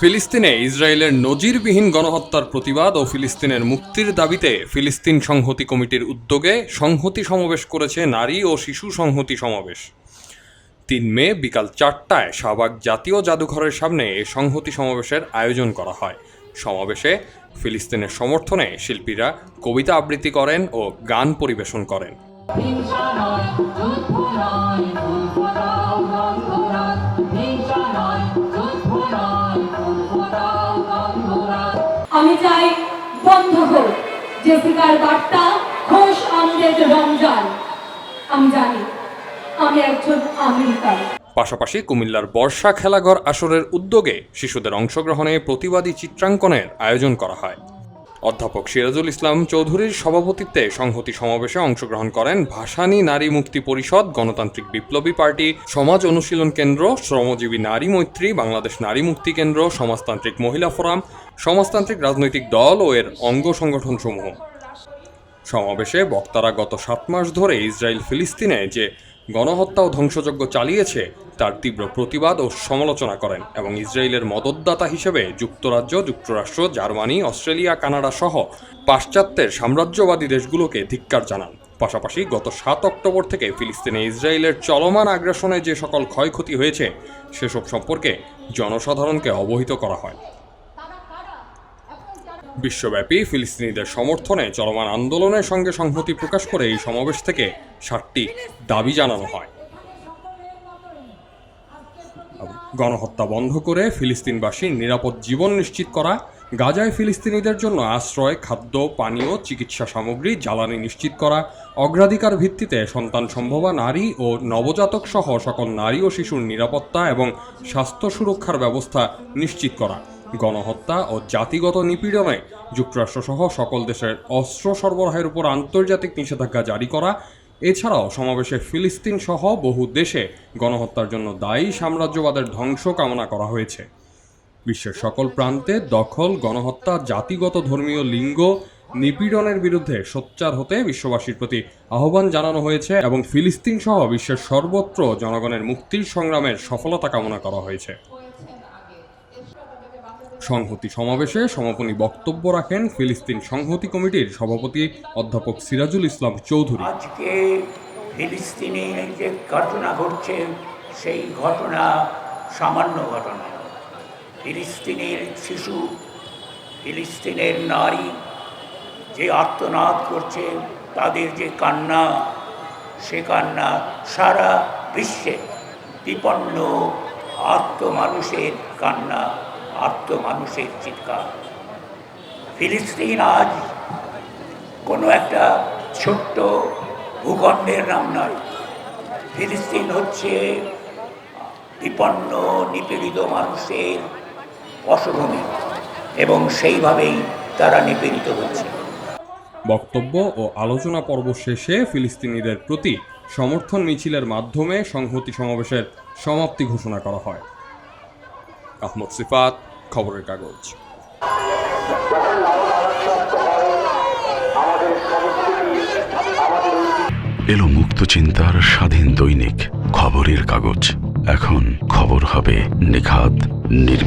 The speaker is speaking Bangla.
ফিলিস্তিনে ইসরায়েলের নজিরবিহীন গণহত্যার প্রতিবাদ ও ফিলিস্তিনের মুক্তির দাবিতে ফিলিস্তিন সংহতি কমিটির উদ্যোগে সংহতি সমাবেশ করেছে নারী ও শিশু সংহতি সমাবেশ। তিন মে বিকাল চারটায় শাহবাগ জাতীয় জাদুঘরের সামনে এ সংহতি সমাবেশের আয়োজন করা হয়। সমাবেশে ফিলিস্তিনের সমর্থনে শিল্পীরা কবিতা আবৃত্তি করেন ও গান পরিবেশন করেন। আমি চাই বন্ধ হোক। বার্তা, খোশ আমাদের রমজান। আমি জানি, আমি একজন আমেরিকান। পাশাপাশি কুমিল্লার বর্ষা খেলাঘর আসরের উদ্যোগে শিশুদের অংশগ্রহণে প্রতিবাদী চিত্রাঙ্কনের আয়োজন করা হয়। অধ্যাপক সিরাজুল ইসলাম চৌধুরীর সভাপতিত্বে সংহতি সমাবেশে অংশগ্রহণ করেন ভাসানী নারী মুক্তি পরিষদ, গণতান্ত্রিক বিপ্লবী পার্টি, সমাজ অনুশীলন কেন্দ্র, শ্রমজীবী নারী মৈত্রী, বাংলাদেশ নারী মুক্তি কেন্দ্র, সমাজতান্ত্রিক মহিলা ফোরাম, সমাজতান্ত্রিক রাজনৈতিক দল ও এর অঙ্গ সংগঠনসমূহ। সমাবেশে বক্তারা গত সাত মাস ধরে ইসরায়েল ফিলিস্তিনে যে গণহত্যা ও ধ্বংসযজ্ঞ চালিয়েছে তার তীব্র প্রতিবাদ ও সমালোচনা করেন এবং ইসরায়েলের মদতদাতা হিসেবে যুক্তরাজ্য, যুক্তরাষ্ট্র, জার্মানি, অস্ট্রেলিয়া, কানাডা সহ পাশ্চাত্যের সাম্রাজ্যবাদী দেশগুলোকে ধিক্কার জানান। পাশাপাশি গত সাত অক্টোবর থেকে ফিলিস্তিনে ইসরায়েলের চলমান আগ্রাসনে যে সকল ক্ষয়ক্ষতি হয়েছে, সেসব সম্পর্কে জনসাধারণকে অবহিত করা হয়। বিশ্বব্যাপী ফিলিস্তিনিদের সমর্থনে চলমান আন্দোলনের সঙ্গে সংহতি প্রকাশ করে এই সমাবেশ থেকে ষাটটি দাবি জানানো হয়। গণহত্যা বন্ধ করে ফিলিস্তিনবাসীর নিরাপদ জীবন নিশ্চিত করা, গাজায় ফিলিস্তিনিদের জন্য আশ্রয়, খাদ্য, পানীয়, চিকিৎসা সামগ্রী, জ্বালানি নিশ্চিত করা, অগ্রাধিকার ভিত্তিতে সন্তান সম্ভবা নারী ও নবজাতক সহ সকল নারী ও শিশুর নিরাপত্তা এবং স্বাস্থ্য সুরক্ষার ব্যবস্থা নিশ্চিত করা, গণহত্যা ও জাতিগত নিপীড়নে যুক্তরাষ্ট্রসহ সকল দেশের অস্ত্র সরবরাহের উপর আন্তর্জাতিক নিষেধাজ্ঞা জারি করা এছাড়াও সমাবেশে ফিলিস্তিন সহ বহু দেশে গণহত্যার জন্য দায়ী সাম্রাজ্যবাদের ধ্বংস কামনা করা হয়েছে। বিশ্বের সকল প্রান্তে দখল, গণহত্যা, জাতিগত ধর্মীয় লিঙ্গ নিপীড়নের বিরুদ্ধে সোচ্চার হতে বিশ্ববাসীর প্রতি আহ্বান জানানো হয়েছে এবং ফিলিস্তিন সহ বিশ্বের সর্বত্র জনগণের মুক্তির সংগ্রামের সফলতা কামনা করা হয়েছে। সংহতি সমাবেশে সমাপনী বক্তব্য রাখেন ফিলিস্তিন সংহতি কমিটির সভাপতি অধ্যাপক সিরাজুল ইসলাম চৌধুরী আজকে ফিলিস্তিনে যে ঘটনা ঘটছে, সেই ঘটনা সামান্য ঘটনা। ফিলিস্তিনের শিশু, ফিলিস্তিনের নারী যে আত্মনাদ করছে, তাদের যে কান্না, সে কান্না সারা বিশ্বে বিপন্ন আত্ম মানুষের কান্না আত্ম মানুষের চিৎকার। ফিলিস্তিন আজ কোনো একটা ছোট্ট ভূখণ্ডের নাম নয়। ফিলিস্তিন হচ্ছে বিপন্ন নিপীড়িত মানুষের বসভূমি এবং সেইভাবেই তারা নিপীড়িত হচ্ছে। বক্তব্য ও আলোচনা পর্ব শেষে ফিলিস্তিনিদের প্রতি সমর্থন মিছিলের মাধ্যমে সংহতি সমাবেশের সমাপ্তি ঘোষণা করা হয়। আহমদ সিফাত খবরের কাগজ। এলো মুক্ত চিন্তার স্বাধীন দৈনিক খবরের কাগজ। এখন খবর হবে নিখাত নির্ভীক